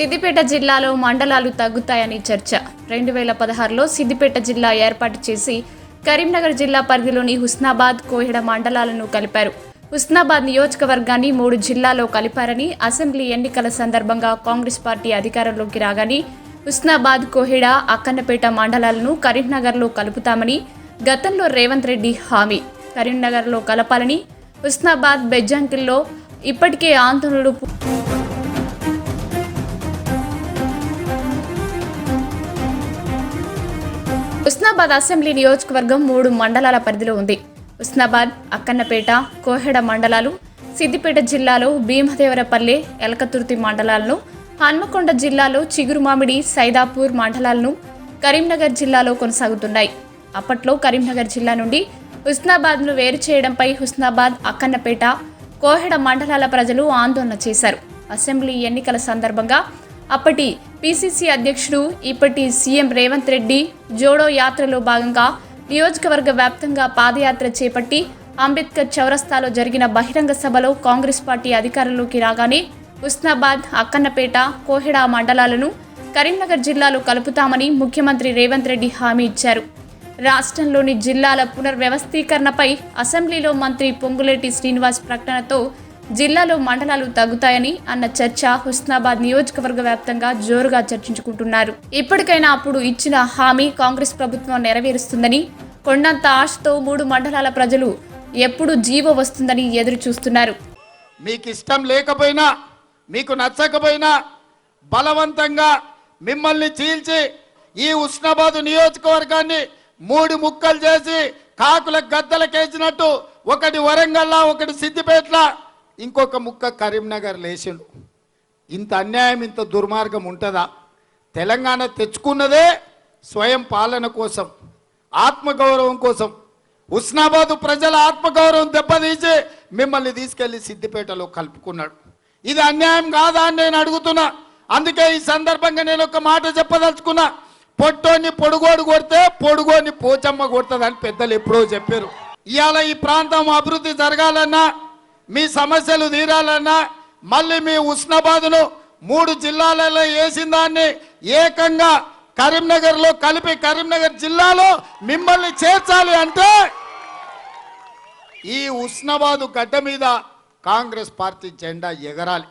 సిద్దిపేట జిల్లాలో మండలాలు తగ్గుతాయని చర్చ. రెండు వేల పదహారులో సిద్దిపేట జిల్లా ఏర్పాటు చేసి కరీంనగర్ జిల్లా పరిధిలోని హుస్నాబాద్ కోహిడ మండలాలను కలిపారు. హుస్నాబాద్ నియోజకవర్గాన్ని మూడు జిల్లాలో కలిపారని అసెంబ్లీ ఎన్నికల సందర్భంగా కాంగ్రెస్ పార్టీ అధికారంలోకి రాగానే హుస్నాబాద్ కోహిడ అక్కన్నపేట మండలాలను కరీంనగర్లో కలుపుతామని గతంలో రేవంత్ రెడ్డి హామీ. కరీంనగర్లో కలపాలని హుస్నాబాద్ బెజ్జంకిల్లో ఇప్పటికే ఆందోళనలు ఉస్నాబాద్ అసెంబ్లీ నియోజకవర్గం మూడు మండలాల పరిధిలో ఉంది. ఉస్నాబాద్ అక్కన్నపేట కోహెడ మండలాలు సిద్దిపేట జిల్లాలో భీమదేవరపల్లె ఎలకతుర్తి మండలాలను హన్మకొండ జిల్లాలో చిగురుమామిడి సైదాపూర్ మండలాలను కరీంనగర్ జిల్లాలో కొనసాగుతున్నాయి. అప్పట్లో కరీంనగర్ జిల్లా నుండి హుస్నాబాద్ను వేరు చేయడంపై హుస్నాబాద్ అక్కన్నపేట కోహెడ మండలాల ప్రజలు ఆందోళన చేశారు. అసెంబ్లీ ఎన్నికల సందర్భంగా అప్పటి పిసిసి అధ్యక్షుడు ఇప్పటి సీఎం రేవంత్ రెడ్డి జోడో యాత్రలో భాగంగా నియోజకవర్గ వ్యాప్తంగా పాదయాత్ర చేపట్టి అంబేద్కర్ చౌరస్తాలో జరిగిన బహిరంగ సభలో కాంగ్రెస్ పార్టీ అధికారంలోకి రాగానే ఉస్నాబాద్ అక్కన్నపేట కోహెడ మండలాలను కరీంనగర్ జిల్లాలో కలుపుతామని ముఖ్యమంత్రి రేవంత్ రెడ్డి హామీ ఇచ్చారు. రాష్ట్రంలోని జిల్లాల పునర్వ్యవస్థీకరణపై అసెంబ్లీలో మంత్రి పొంగులేటి శ్రీనివాస్ ప్రకటనతో జిల్లాలో మండలాలు తగ్గుతాయని అన్న చర్చ హుస్నాబాద్ నియోజకవర్గ వ్యాప్తంగా జోరుగా చర్చించుకుంటున్నారు. ఇప్పటికైనా అప్పుడు ఇచ్చిన హామీ కాంగ్రెస్ ప్రభుత్వం నెరవేరుస్తుందని కొండంత ఆశతో మూడు మండలాల ప్రజలు ఎప్పుడు జీవో వస్తుందని ఎదురు చూస్తున్నారు. మీకు ఇష్టం లేకపోయినా మీకు నచ్చకపోయినా బలవంతంగా మిమ్మల్ని చీల్చి ఈ ఉస్నాబాద్ నియోజకవర్గాన్ని మూడు ముక్కలు చేసి కాకుల గద్దలకేసినట్టు ఒకటి వరంగల్లా ఒకటి సిద్దిపేటలా ఇంకొక ముక్క కరీంనగర్ లేచిండు. ఇంత అన్యాయం ఇంత దుర్మార్గం ఉంటుందా? తెలంగాణ తెచ్చుకున్నదే స్వయం పాలన కోసం ఆత్మగౌరవం కోసం. ఉస్నాబాదు ప్రజల ఆత్మగౌరవం దెబ్బతీసి మిమ్మల్ని తీసుకెళ్ళి సిద్దిపేటలో కలుపుకున్నాడు. ఇది అన్యాయం కాదా అని నేను అడుగుతున్నా. అందుకే ఈ సందర్భంగా నేను ఒక మాట చెప్పదలుచుకున్నా. పొట్టోని పొడుగోడు కొడితే పొడుగోని పోచమ్మ కొడుతుందని పెద్దలు ఎప్పుడో చెప్పారు. ఇవాళ ఈ ప్రాంతం అభివృద్ధి జరగాలన్నా మీ సమస్యలు తీరాలన్నా మళ్ళీ మీ ఉస్నాబాదును మూడు జిల్లాలలో వేసిన దాన్ని ఏకంగా కరీంనగర్లో కలిపి కరీంనగర్ జిల్లాలో మిమ్మల్ని చేర్చాలి అంటే ఈ ఉస్నాబాదు గడ్డ మీద కాంగ్రెస్ పార్టీ జెండా ఎగరాలి.